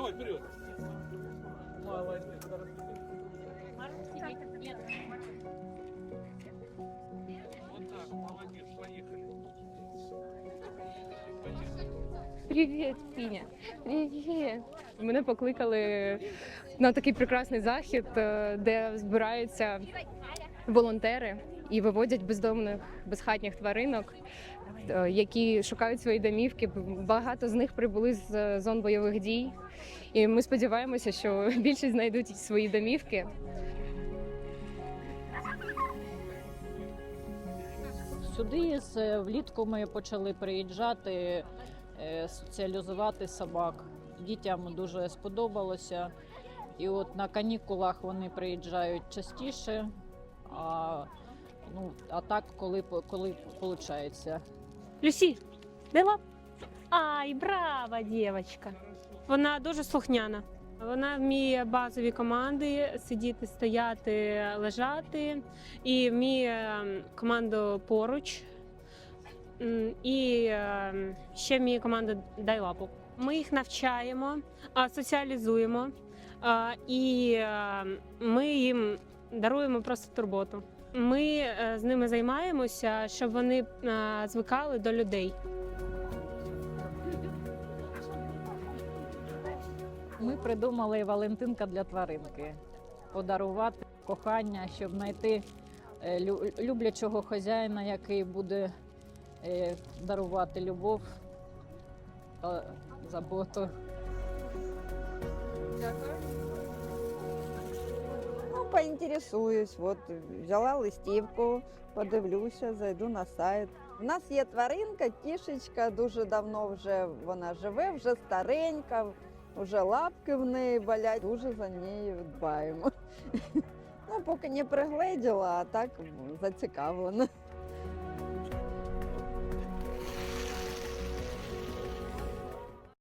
Давай, вперед. Молодец. Привіт, Фіня. Привіт. Мене покликали на такий прекрасний захід, е, де збираються волонтери і виводять бездомних безхатніх тваринок, е, які шукають свої домівки. Багато з них прибули з е, зон бойових дій. І ми сподіваємося, що більшість знайдуть свої домівки. Сюди з влітку ми почали приїжджати, е, соціалізувати собак. Дітям дуже сподобалося. І от на канікулах вони приїжджають частіше. А, ну, а так, коли, коли виходить. Люсі, де лап? Ай, брава дівчинка. Вона дуже слухняна. Вона вміє базові команди сидіти, стояти, лежати, і вміє ем, команду поруч. І ем, ще вміє команду дай лапу. Ми їх навчаємо, соціалізуємо, і ем, ми їм даруємо просто турботу. Ми е, з ними займаємося, щоб вони е, звикали до людей. Ми придумали Валентинка для тваринки. Подарувати кохання, щоб знайти е, люблячого хазяїна, який буде дарувати любов та заботу. Ну, поінтересуюсь. От взяла листівку, подивлюся, зайду на сайт. У нас є тваринка, кішечка, дуже давно вже вона живе, вже старенька, вже лапки в неї болять. Дуже за нею дбаємо. Ну, поки не пригледіла, а так зацікавлена.